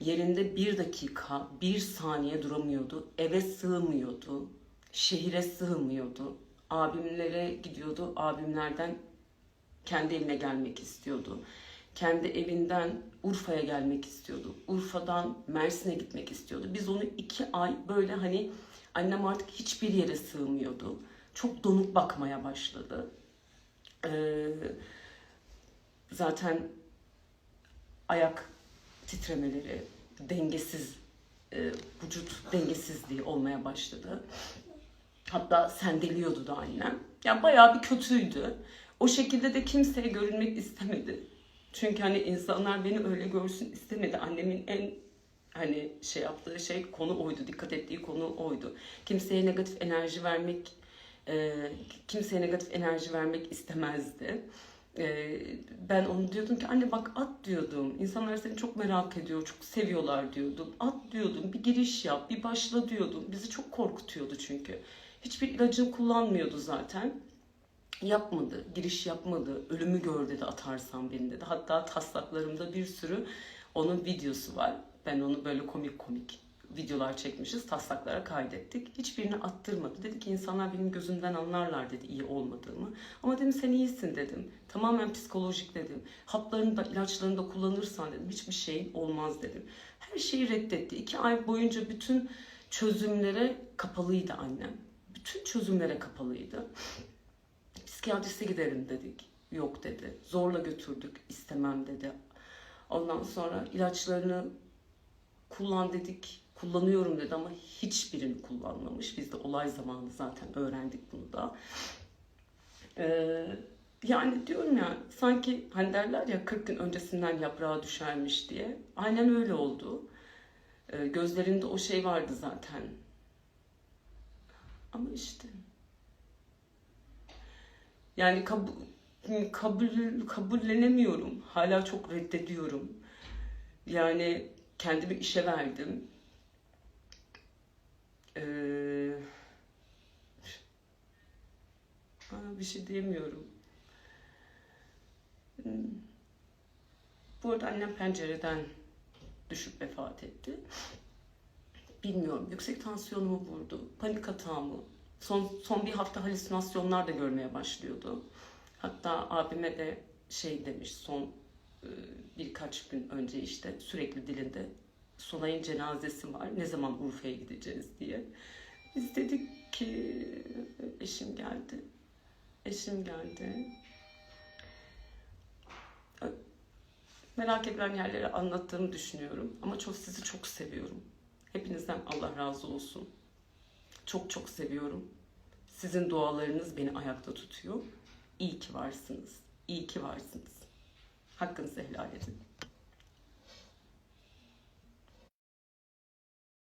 Yerinde bir dakika, bir saniye duramıyordu. Eve sığmıyordu. Şehire sığmıyordu. Abimlere gidiyordu. Abimlerden kendi evine gelmek istiyordu. Kendi evinden Urfa'ya gelmek istiyordu. Urfa'dan Mersin'e gitmek istiyordu. Biz onu iki ay böyle hani annem artık hiçbir yere sığmıyordu. Çok donuk bakmaya başladı. Ee, zaten ayak titremeleri, dengesiz, e, vücut dengesizliği olmaya başladı. Hatta sendeliyordu da annem. Yani bayağı bir kötüydü. O şekilde de kimseye görünmek istemedi. Çünkü hani insanlar beni öyle görsün istemedi. Annemin en hani şey yaptığı şey konu oydu. Dikkat ettiği konu oydu. Kimseye negatif enerji vermek e, kimseye negatif enerji vermek istemezdi. E, ben onu diyordum ki anne bak at diyordum. İnsanlar seni çok merak ediyor, çok seviyorlar diyordum. At diyordum, bir giriş yap, bir başla diyordum. Bizi çok korkutuyordu çünkü. Hiçbir ilacını kullanmıyordu zaten. Yapmadı, giriş yapmadı. Ölümü gör dedi atarsan beni dedi. Hatta taslaklarımda bir sürü onun videosu var. Ben onu böyle komik komik videolar çekmişiz. Taslaklara kaydettik. Hiçbirini attırmadı. Dedi ki insanlar benim gözümden anlarlar dedi iyi olmadığımı. Ama dedim sen iyisin dedim. Tamamen psikolojik dedim. Haplarını da ilaçlarını da kullanırsan dedim. Hiçbir şeyin olmaz dedim. Her şeyi reddetti. İki ay boyunca bütün çözümlere kapalıydı annem. Bütün çözümlere kapalıydı. Psikiyatriste giderim dedik. Yok dedi. Zorla götürdük. istemem dedi. Ondan sonra ilaçlarını kullan dedik. Kullanıyorum dedi ama hiçbirini kullanmamış. Biz de olay zamanı zaten öğrendik bunu da. Ee, yani diyorum ya sanki hani derler ya 40 gün öncesinden yaprağa düşermiş diye. Aynen öyle oldu. Ee, gözlerinde o şey vardı zaten. Ama işte yani kabul, kabul kabullenemiyorum. Hala çok reddediyorum. Yani kendimi işe verdim. Ee, bir şey diyemiyorum. Bu arada annem pencereden düşüp vefat etti. Bilmiyorum. Yüksek tansiyonumu vurdu. Panik atağımı. Son, son bir hafta halüsinasyonlar da görmeye başlıyordu. Hatta abime de şey demiş son e, birkaç gün önce işte sürekli dilinde Solay'ın cenazesi var. Ne zaman Urfa'ya gideceğiz diye. Biz dedik ki eşim geldi. Eşim geldi. Merak edilen yerleri anlattığımı düşünüyorum. Ama çok sizi çok seviyorum. Hepinizden Allah razı olsun. Çok çok seviyorum. Sizin dualarınız beni ayakta tutuyor. İyi ki varsınız. İyi ki varsınız. Hakkınızı helal edin.